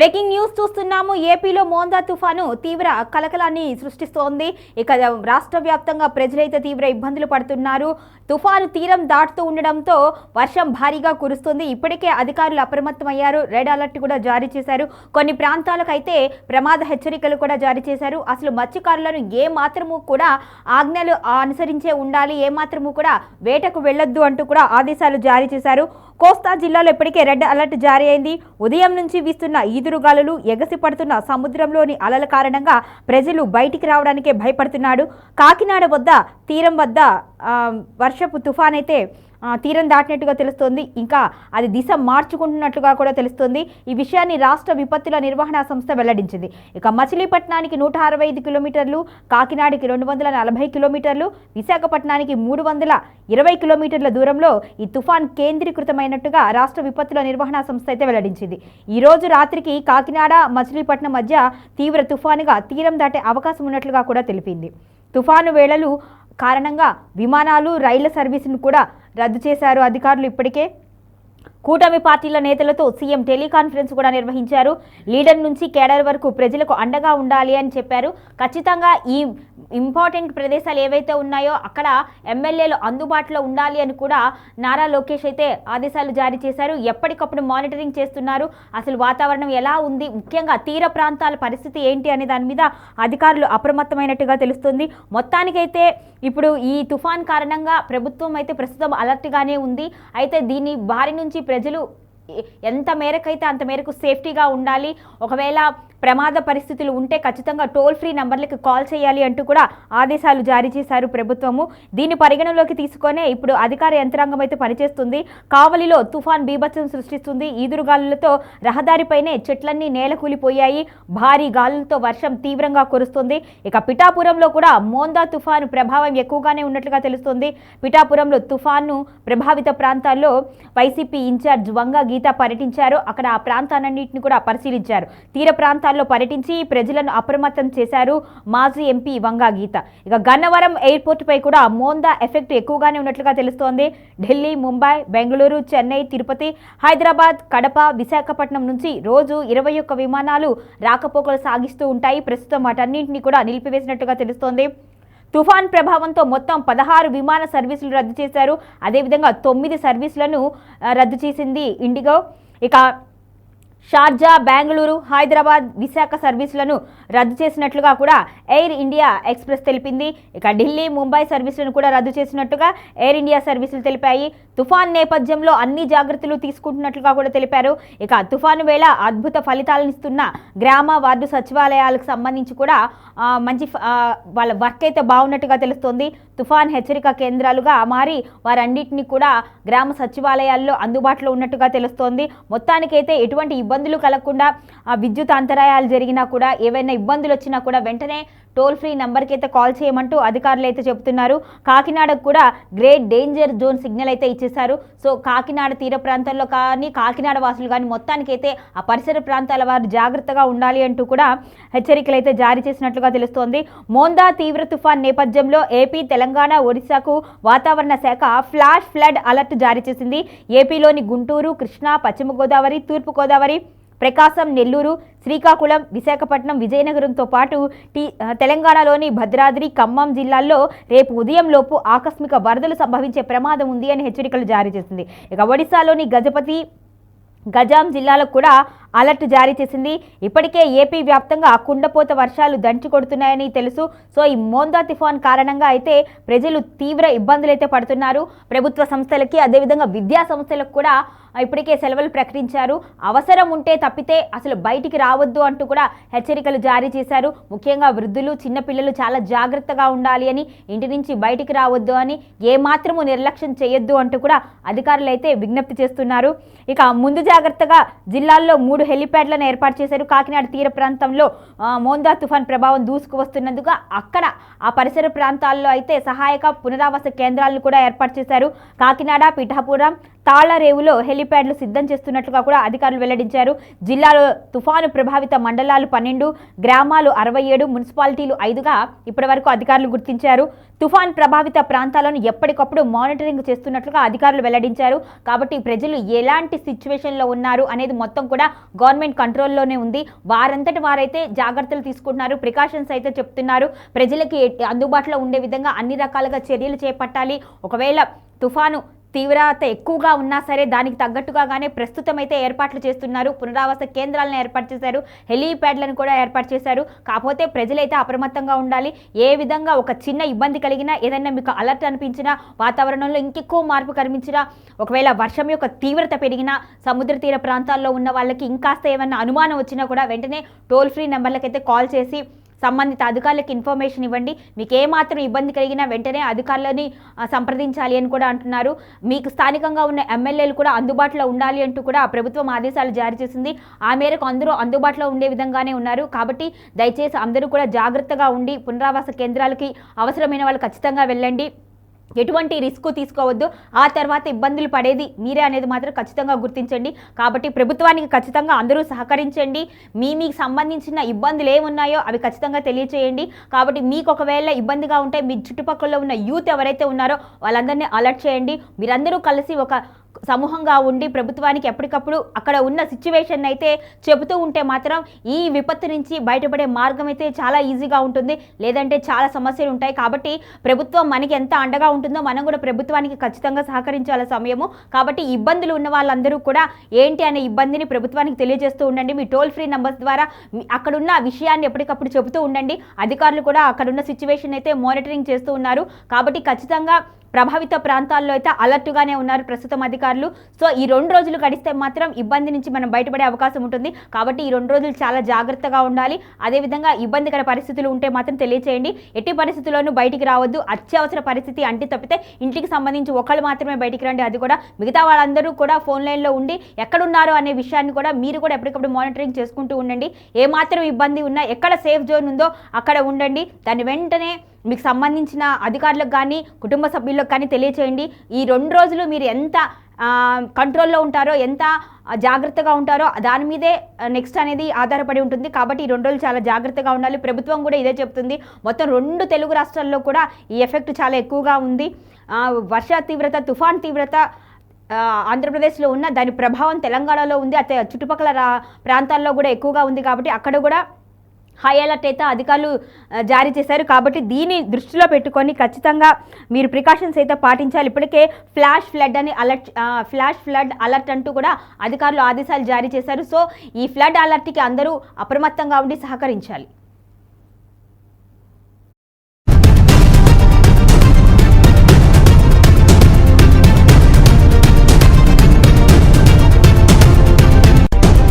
Breaking news చూస్తున్నాము. ఏపీలో మోందా తుఫాను తీవ్ర కలకలాన్ని సృష్టిస్తోంది. ఇక రాష్ట్ర వ్యాప్తంగా ప్రజలైతే తీవ్ర ఇబ్బందులు పడుతున్నారు. తుఫాను తీరం దాటుతూ ఉండడంతో వర్షం భారీగా కురుస్తుంది. ఇప్పటికే అధికారులు అప్రమత్తమయ్యారు. రెడ్ అలర్ట్ కూడా జారీ చేశారు. కొన్ని ప్రాంతాలకు అయితే ప్రమాద హెచ్చరికలు కూడా జారీ చేశారు. అసలు మత్స్యకారులను ఏ మాత్రము కూడా ఆజ్ఞలు అనుసరించే ఉండాలి. ఏ మాత్రము కూడా వేటకు వెళ్ళొద్దు అంటూ కూడా ఆదేశాలు జారీ చేశారు. కోస్తా జిల్లాలో ఇప్పటికే రెడ్ అలర్ట్ జారీ అయింది. ఉదయం నుంచి వీస్తున్న ఈదురుగాలులు ఎగసి పడుతున్న సముద్రంలోని అలల కారణంగా ప్రజలు బయటికి రావడానికే భయపడుతున్నాడు. కాకినాడ వద్ద తీరం వద్ద వర్షపు తుఫాన్ అయితే తీరం దాటినట్టుగా తెలుస్తోంది. ఇంకా అది దిశ మార్చుకుంటున్నట్లుగా కూడా తెలుస్తోంది. ఈ విషయాన్ని రాష్ట్ర విపత్తుల నిర్వహణ సంస్థ వెల్లడించింది. ఇక మచిలీపట్నానికి నూట అరవై ఐదు కిలోమీటర్లు కాకినాడకి రెండు వందల నలభై కిలోమీటర్లు విశాఖపట్నానికి మూడు వందల ఇరవై కిలోమీటర్ల దూరంలో ఈ తుఫాన్ కేంద్రీకృతమైనట్టుగా రాష్ట్ర విపత్తుల నిర్వహణ సంస్థ అయితే వెల్లడించింది. ఈ రోజు రాత్రికి కాకినాడ మచిలీపట్నం మధ్య తీవ్ర తుఫానుగా తీరం దాటే అవకాశం ఉన్నట్లుగా కూడా తెలిపింది. తుఫాను వేళలు కారణంగా విమానాలు రైళ్ళ సర్వీసును కూడా రద్దు చేశారు. అధికారులు ఇప్పటికే కూటమి పార్టీల నేతలతో సీఎం టెలికాన్ఫరెన్స్ కూడా నిర్వహించారు. లీడర్ నుంచి కేడర్ వరకు ప్రజలకు అండగా ఉండాలి అని చెప్పారు. ఖచ్చితంగా ఈ ఇంపార్టెంట్ ప్రదేశాలు ఏవైతే ఉన్నాయో అక్కడ ఎమ్మెల్యేలు అందుబాటులో ఉండాలి అని కూడా నారా లోకేష్ అయితే ఆదేశాలు జారీ చేశారు. ఎప్పటికప్పుడు మానిటరింగ్ చేస్తున్నారు. అసలు వాతావరణం ఎలా ఉంది? ముఖ్యంగా తీర ప్రాంతాల పరిస్థితి ఏంటి అనే దాని మీద అధికారులు అప్రమత్తమైనట్టుగా తెలుస్తుంది. మొత్తానికైతే ఇప్పుడు ఈ తుఫాన్ కారణంగా ప్రభుత్వం అయితే ప్రస్తుతం అలర్ట్గానే ఉంది. అయితే దీని బారి నుంచి ప్రజలు ఎంత మేరకైతే అంత మేరకు సేఫ్టీగా ఉండాలి. ఒకవేళ ప్రమాద పరిస్థితులు ఉంటే ఖచ్చితంగా టోల్ ఫ్రీ నంబర్లకు కాల్ చేయాలి అంటూ కూడా ఆదేశాలు జారీ చేశారు ప్రభుత్వము. దీన్ని పరిగణలోకి తీసుకొనే ఇప్పుడు అధికార యంత్రాంగం అయితే పనిచేస్తుంది. కావలిలో తుఫాన్ బీభత్సం సృష్టిస్తుంది. ఈదురుగాలులతో రహదారిపైనే చెట్లన్నీ నేలకూలిపోయాయి. భారీ గాలులతో వర్షం తీవ్రంగా కురుస్తుంది. ఇక పిఠాపురంలో కూడా మోందా తుఫాను ప్రభావం ఎక్కువగానే ఉన్నట్లుగా తెలుస్తుంది. పిఠాపురంలో తుఫాను ప్రభావిత ప్రాంతాల్లో వైసీపీ ఇన్ఛార్జ్ వంగ గీత పర్యటించారు. అక్కడ ఆ ప్రాంతాలన్నింటినీ కూడా పరిశీలించారు. తీర ప్రదేశాల్లో పర్యటించి ప్రజలను అప్రమత్తం చేశారు మాజీ ఎంపీ వంగా గీత. ఇక గన్నవరం ఎయిర్పోర్ట్ పై కూడా మోందా ఎఫెక్ట్ ఎక్కువగానే ఉన్నట్లుగా తెలుస్తోంది. ఢిల్లీ ముంబై బెంగళూరు చెన్నై తిరుపతి హైదరాబాద్ కడప విశాఖపట్నం నుంచి రోజు ఇరవై ఒక్క విమానాలు రాకపోకలు సాగిస్తూ ఉంటాయి. ప్రస్తుతం వాటన్నింటినీ కూడా నిలిపివేసినట్టుగా తెలుస్తోంది. తుఫాన్ ప్రభావంతో మొత్తం పదహారు విమాన సర్వీసులు రద్దు చేశారు. అదేవిధంగా తొమ్మిది సర్వీసులను రద్దు చేసింది ఇండిగో. ఇక షార్జా బెంగళూరు హైదరాబాద్ విశాఖ సర్వీసులను రద్దు చేసినట్లుగా కూడా ఎయిర్ ఇండియా ఎక్స్ప్రెస్ తెలిపింది. ఇక ఢిల్లీ ముంబై సర్వీసులను కూడా రద్దు చేసినట్టుగా ఎయిర్ ఇండియా సర్వీసులు తెలిపాయి. తుఫాన్ నేపథ్యంలో అన్ని జాగ్రత్తలు తీసుకుంటున్నట్లుగా కూడా తెలిపారు. ఇక తుఫాను వేళ అద్భుత ఫలితాలను ఇస్తున్న గ్రామ వార్డు సచివాలయాలకు సంబంధించి కూడా మంచి వాళ్ళ వర్క్ అయితే బాగున్నట్టుగా తెలుస్తోంది. తుఫాన్ హెచ్చరిక కేంద్రాలుగా మారి వారన్నింటినీ కూడా గ్రామ సచివాలయాల్లో అందుబాటులో ఉన్నట్టుగా తెలుస్తోంది. మొత్తానికైతే ఎటువంటి ఇబ్బందులు కలగకుండా ఆ, విద్యుత్ అంతరాయాలు జరిగినా కూడా ఏవైనా ఇబ్బందులు వచ్చినా కూడా వెంటనే టోల్ ఫ్రీ నెంబర్కి అయితే కాల్ చేయమంటూ అధికారులు అయితే చెబుతున్నారు. కాకినాడకు కూడా గ్రేట్ డేంజర్ జోన్ సిగ్నల్ అయితే ఇచ్చేశారు. సో కాకినాడ తీర ప్రాంతంలో కానీ కాకినాడ వాసులు కానీ మొత్తానికైతే ఆ పరిసర ప్రాంతాల వారు జాగ్రత్తగా ఉండాలి అంటూ కూడా హెచ్చరికలు అయితే జారీ చేసినట్లుగా తెలుస్తోంది. మోందా తీవ్ర తుఫాన్ నేపథ్యంలో ఏపీ తెలంగాణ ఒడిశాకు వాతావరణ శాఖ ఫ్లాష్ ఫ్లడ్ అలర్ట్ జారీ చేసింది. ఏపీలోని గుంటూరు కృష్ణా పశ్చిమ గోదావరి తూర్పు గోదావరి ప్రకాశం నెల్లూరు శ్రీకాకుళం విశాఖపట్నం విజయనగరంతో పాటు టీ తెలంగాణలోని భద్రాద్రి ఖమ్మం జిల్లాల్లో రేపు ఉదయం లోపు ఆకస్మిక వరదలు సంభవించే ప్రమాదం ఉంది అని హెచ్చరికలు జారీ చేసింది. ఇక ఒడిశాలోని గజపతి గజాం జిల్లాలకు కూడా అలర్ట్ జారీ చేసింది. ఇప్పటికే ఏపీ వ్యాప్తంగా కుండపోత వర్షాలు దంచి కొడుతున్నాయని తెలుసు. సో ఈ మోందా తుఫాన్ కారణంగా అయితే ప్రజలు తీవ్ర ఇబ్బందులు అయితే పడుతున్నారు. ప్రభుత్వ సంస్థలకి అదేవిధంగా విద్యా సంస్థలకు కూడా ఇప్పటికే సెలవులు ప్రకటించారు. అవసరం ఉంటే తప్పితే అసలు బయటికి రావద్దు అంటూ కూడా హెచ్చరికలు జారీ చేశారు. ముఖ్యంగా వృద్ధులు చిన్నపిల్లలు చాలా జాగ్రత్తగా ఉండాలి అని ఇంటి నుంచి బయటికి రావద్దు అని ఏమాత్రము నిర్లక్ష్యం చేయొద్దు అంటూ కూడా అధికారులు అయితే విజ్ఞప్తి చేస్తున్నారు. ఇక ముందు జాగ్రత్తగా జిల్లాల్లో మూడు హెలిప్యాడ్లను ఏర్పాటు చేశారు. కాకినాడ తీర ప్రాంతంలో మోందా తుఫాన్ ప్రభావం దూసుకువస్తున్నందుకు అక్కడ ఆ పరిసర ప్రాంతాల్లో అయితే సహాయక పునరావాస కేంద్రాలను కూడా ఏర్పాటు చేశారు. కాకినాడ పిఠాపురం తాళారేవులో హెలిప్యాడ్లు సిద్ధం చేస్తున్నట్లుగా కూడా అధికారులు వెల్లడించారు. జిల్లాలో తుఫాను ప్రభావిత మండలాలు పన్నెండు గ్రామాలు అరవై ఏడు మున్సిపాలిటీలు ఐదుగా ఇప్పటివరకు అధికారులు గుర్తించారు. తుఫాన్ ప్రభావిత ప్రాంతాలను ఎప్పటికప్పుడు మానిటరింగ్ చేస్తున్నట్లుగా అధికారులు వెల్లడించారు. కాబట్టి ప్రజలు ఎలాంటి సిచ్యువేషన్లో ఉన్నారు అనేది మొత్తం కూడా గవర్నమెంట్ కంట్రోల్లోనే ఉంది. వారంతటి వారైతే జాగ్రత్తలు తీసుకుంటున్నారు ప్రికాషన్స్ అయితే చెప్తున్నారు. ప్రజలకి అందుబాటులో ఉండే విధంగా అన్ని రకాలుగా చర్యలు చేపట్టాలి. ఒకవేళ తుఫాను తీవ్రత ఎక్కువగా ఉన్నా సరే దానికి తగ్గట్టుగానే ప్రస్తుతం అయితే ఏర్పాట్లు చేస్తున్నారు. పునరావాస కేంద్రాలను ఏర్పాటు చేశారు. హెలీప్యాడ్లను కూడా ఏర్పాటు చేశారు. కాకపోతే ప్రజలైతే అప్రమత్తంగా ఉండాలి. ఏ విధంగా ఒక చిన్న ఇబ్బంది కలిగినా ఏదైనా మీకు అలర్ట్ అనిపించినా వాతావరణంలో ఇంకెక్కువ మార్పు కనిపించినా ఒకవేళ వర్షం యొక్క తీవ్రత పెరిగినా సముద్ర తీర ప్రాంతాల్లో ఉన్న వాళ్ళకి ఇంకాస్త ఏమైనా అనుమానం వచ్చినా కూడా వెంటనే టోల్ ఫ్రీ నెంబర్లకైతే కాల్ చేసి సంబంధిత అధికారులకు ఇన్ఫర్మేషన్ ఇవ్వండి. మీకు ఏమాత్రం ఇబ్బంది కలిగినా వెంటనే అధికారులని సంప్రదించాలి అని కూడా అంటున్నారు. మీకు స్థానికంగా ఉన్న ఎమ్మెల్యేలు కూడా అందుబాటులో ఉండాలి అంటూ కూడా ఆ ప్రభుత్వం ఆదేశాలు జారీ చేసింది. ఆ మేరకు అందరూ అందుబాటులో ఉండే విధంగానే ఉన్నారు. కాబట్టి దయచేసి అందరూ కూడా జాగ్రత్తగా ఉండి పునరావాస కేంద్రాలకి అవసరమైన వాళ్ళు ఖచ్చితంగా వెళ్ళండి. ఎటువంటి రిస్క్ తీసుకోవద్దు. ఆ తర్వాత ఇబ్బందులు పడేది మీరే అనేది మాత్రం ఖచ్చితంగా గుర్తించండి. కాబట్టి ప్రభుత్వానికి ఖచ్చితంగా అందరూ సహకరించండి. మీ మీకు సంబంధించిన ఇబ్బందులు ఏమున్నాయో అవి ఖచ్చితంగా తెలియచేయండి. కాబట్టి మీకు ఒకవేళ ఇబ్బందిగా ఉంటే మీ చుట్టుపక్కల ఉన్న యూత్ ఎవరైతే ఉన్నారో వాళ్ళందరినీ అలర్ట్ చేయండి. మీరందరూ కలిసి ఒక సమూహంగా ఉండి ప్రభుత్వానికి ఎప్పటికప్పుడు అక్కడ ఉన్న సిచ్యువేషన్ అయితే చెబుతూ ఉంటే మాత్రం ఈ విపత్తు నుంచి బయటపడే మార్గం అయితే చాలా ఈజీగా ఉంటుంది. లేదంటే చాలా సమస్యలు ఉంటాయి. కాబట్టి ప్రభుత్వం మనకి ఎంత అండగా ఉంటుందో మనం కూడా ప్రభుత్వానికి ఖచ్చితంగా సహకరించాల సమయము. కాబట్టి ఇబ్బందులు ఉన్న వాళ్ళందరూ కూడా ఏంటి అనే ఇబ్బందిని ప్రభుత్వానికి తెలియజేస్తూ ఉండండి. మీ టోల్ ఫ్రీ నంబర్స్ ద్వారా అక్కడున్న విషయాన్ని ఎప్పటికప్పుడు చెబుతూ ఉండండి. అధికారులు కూడా అక్కడున్న సిచ్యువేషన్ అయితే మానిటరింగ్ చేస్తూ ఉన్నారు. కాబట్టి ఖచ్చితంగా ప్రభావిత ప్రాంతాల్లో అయితే అలర్ట్గానే ఉన్నారు ప్రస్తుతం అధికారులు. సో ఈ రెండు రోజులు గడిస్తే మాత్రం ఇబ్బంది నుంచి మనం బయటపడే అవకాశం ఉంటుంది. కాబట్టి ఈ రెండు రోజులు చాలా జాగ్రత్తగా ఉండాలి. అదేవిధంగా ఇబ్బందికర పరిస్థితులు ఉంటే మాత్రం తెలియచేయండి. ఎట్టి పరిస్థితుల్లోనూ బయటికి రావద్దు. అత్యవసర పరిస్థితి అంటే తప్పితే ఇంటికి సంబంధించి ఒకళ్ళు మాత్రమే బయటికి రండి. అది కూడా మిగతా వాళ్ళందరూ కూడా ఫోన్ లైన్లో ఉండి ఎక్కడున్నారు అనే విషయాన్ని కూడా మీరు కూడా ఎప్పటికప్పుడు మానిటరింగ్ చేసుకుంటూ ఉండండి. ఏమాత్రం ఇబ్బంది ఉన్నా ఎక్కడ సేఫ్ జోన్ ఉందో అక్కడ ఉండండి. దాన్ని వెంటనే మీకు సంబంధించిన అధికారులకు కానీ కుటుంబ సభ్యులకు కానీ తెలియచేయండి. ఈ రెండు రోజులు మీరు ఎంత కంట్రోల్లో ఉంటారో ఎంత జాగ్రత్తగా ఉంటారో దాని మీదే నెక్స్ట్ అనేది ఆధారపడి ఉంటుంది. కాబట్టి ఈ రెండు రోజులు చాలా జాగ్రత్తగా ఉండాలి. ప్రభుత్వం కూడా ఇదే చెప్తుంది. మొత్తం రెండు తెలుగు రాష్ట్రాల్లో కూడా ఈ ఎఫెక్ట్ చాలా ఎక్కువగా ఉంది. వర్ష తీవ్రత తుఫాన్ తీవ్రత ఆంధ్రప్రదేశ్లో ఉన్న దాని ప్రభావం తెలంగాణలో ఉంది. అతే చుట్టుపక్కల రా ప్రాంతాల్లో కూడా ఎక్కువగా ఉంది కాబట్టి అక్కడ కూడా హై అలర్ట్ అయితే అధికారులు జారీ చేశారు. కాబట్టి దీన్ని దృష్టిలో పెట్టుకొని ఖచ్చితంగా మీరు ప్రికాషన్స్ అయితే పాటించాలి. ఇప్పటికే ఫ్లాష్ ఫ్లడ్ అని అలర్ట్ ఫ్లాష్ ఫ్లడ్ అలర్ట్ అంటూ కూడా అధికారులు ఆదేశాలు జారీ చేశారు. సో ఈ ఫ్లడ్ అలర్ట్కి అందరూ అప్రమత్తంగా ఉండి సహకరించాలి.